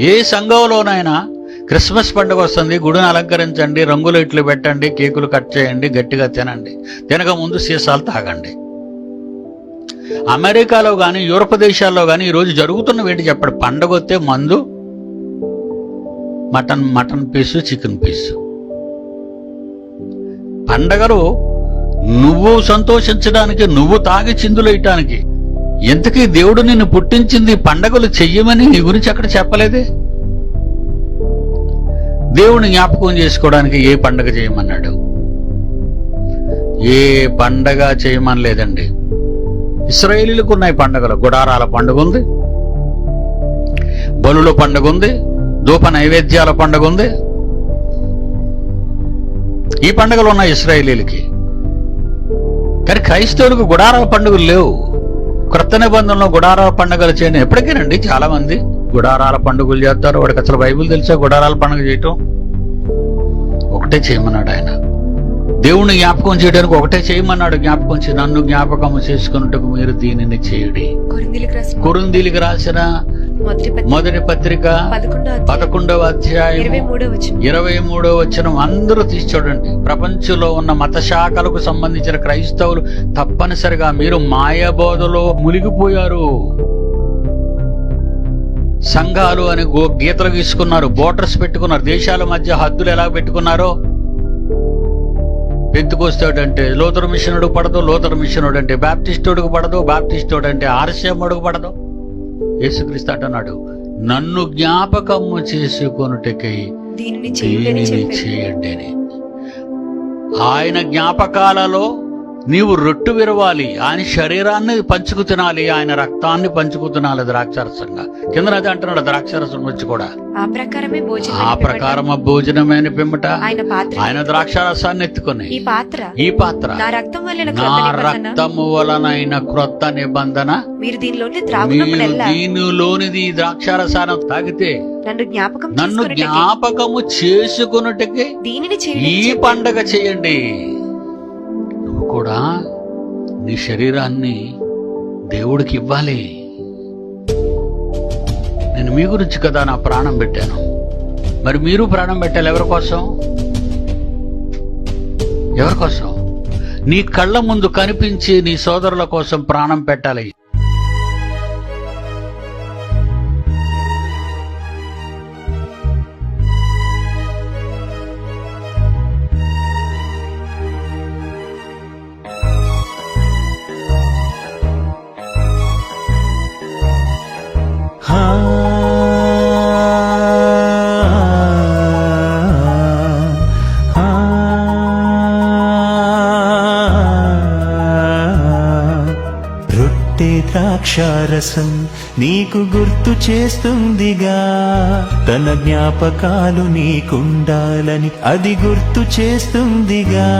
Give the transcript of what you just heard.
ఏ సంఘంలోనైనా Christmas పండుగ వస్తుంది గుడిని అలంకరించండి రంగులు ఇట్లు పెట్టండి కేకులు కట్ చేయండి గట్టిగా తినండి. తినక ముందు సీసాలు తాగండి. అమెరికాలో కానీ యూరప్ దేశాల్లో కానీ ఈరోజు జరుగుతున్న వేటి చెప్పండి? పండగ వస్తే మందు mutton mutton piece chicken piece. పండగలు నువ్వు సంతోషించడానికి నువ్వు తాగి చిందులేయటానికి ఇంతకీ దేవుడు నిన్ను పుట్టించింది పండగలు చెయ్యమని నీ గురించి అక్కడ చెప్పలేదే? దేవుని జ్ఞాపకం చేసుకోవడానికి ఏ పండగ చేయమన్నాడు? ఏ పండగ చేయమనలేదండి. ఇస్రాయేలీలకు ఉన్నాయి పండగలు. గుడారాల పండుగ ఉంది బలుల పండుగ ఉంది ధూప నైవేద్యాల పండుగ ఉంది ఈ పండుగలు ఉన్నాయి ఇస్రాయేలీలకి. కానీ క్రైస్తవులకు గుడారాల పండుగలు లేవు. క్రొత్త నిబంధనలో గుడారాల పండుగలు చేయడం ఎప్పటికేనండి చాలా మంది గుడారాల పండుగలు చేస్తారు. వాడికి అసలు బైబిల్ తెలిసా? గుడారాల పండుగ చేయటం? ఒకటే చేయమన్నాడు ఆయన. దేవుణ్ణి జ్ఞాపకం చేయడానికి ఒకటే చేయమన్నాడు. జ్ఞాపకం నన్ను జ్ఞాపకం చేసుకున్నట్టుకు మీరు దీనిని చేయుడి. కొరిందీలికి రాసిన మొదటి పత్రిక పదకొండవ అధ్యాయం ఇరవై మూడో వచ్చిన వచనం. అందరూ తీసి చూడండి. ప్రపంచంలో ఉన్న మత శాఖలకు సంబంధించిన క్రైస్తవులు తప్పనిసరిగా మీరు మాయబోధలో మునిగిపోయారు. సంఘాలు అని గో గీతలు గీసుకున్నారు బోర్డర్స్ పెట్టుకున్నారు దేశాల మధ్య హద్దులు ఎలా పెట్టుకున్నారో? పెంతుకొస్తాడంటే లోతర్ మిషనుడు పడదు లోతర్ మిషనుడు అంటే బాప్టిస్టుడికి పడదు బాప్టిస్టుడు అంటే ఆర్సీఎం అడుగు పడదు. యేసుక్రీస్తు అంటున్నాడు నన్ను జ్ఞాపకము చేసుకొనుటకై దీనిని చేయండి అని. ఆయన జ్ఞాపకాలలో నీవు రొట్టు విరవాలి ఆయన శరీరాన్ని పంచుకు తినాలి ఆయన రక్తాన్ని పంచుకు తినాలి ద్రాక్షరసంగా. కింద అది అంటున్నాడు ద్రాక్షరసం వచ్చి కూడా. ఆ ప్రకారమే భోజనం ఆ ప్రకారం భోజనమైన పిమ్మట ఆయన పాత్ర. ఆయన ద్రాక్షరసాన్ని ఎత్తుకొని. ఈ పాత్ర? ఈ పాత్ర. నా రక్తం వలన నా క్రొత్త నిబంధన. రక్తము వలనైన క్రొత్త నిబంధన. మీరు దీనిలోని దీనిలోనిది ద్రాక్షారసాన్ని తాగితే నన్ను జ్ఞాపకం నన్ను చేసుకొనుటకై జ్ఞాపకము చేసుకున్నట్టుకే దీనిని ఈ పండగ చేయండి. నువ్వు కూడా నీ శరీరాన్ని దేవుడికి ఇవ్వాలి. నేను మీ గురించి కదా నా ప్రాణం పెట్టాను. మరి మీరు ప్రాణం పెట్టాలి ఎవరి కోసం? ఎవరి కోసం? నీ కళ్ళ ముందు కనిపించి నీ సోదరుల కోసం ప్రాణం పెట్టాలి. రొట్టె ద్రాక్షారసం నీకు గుర్తు చేస్తుందిగా. తన జ్ఞాపకాలు నీకుండాలని అది గుర్తు చేస్తుందిగా.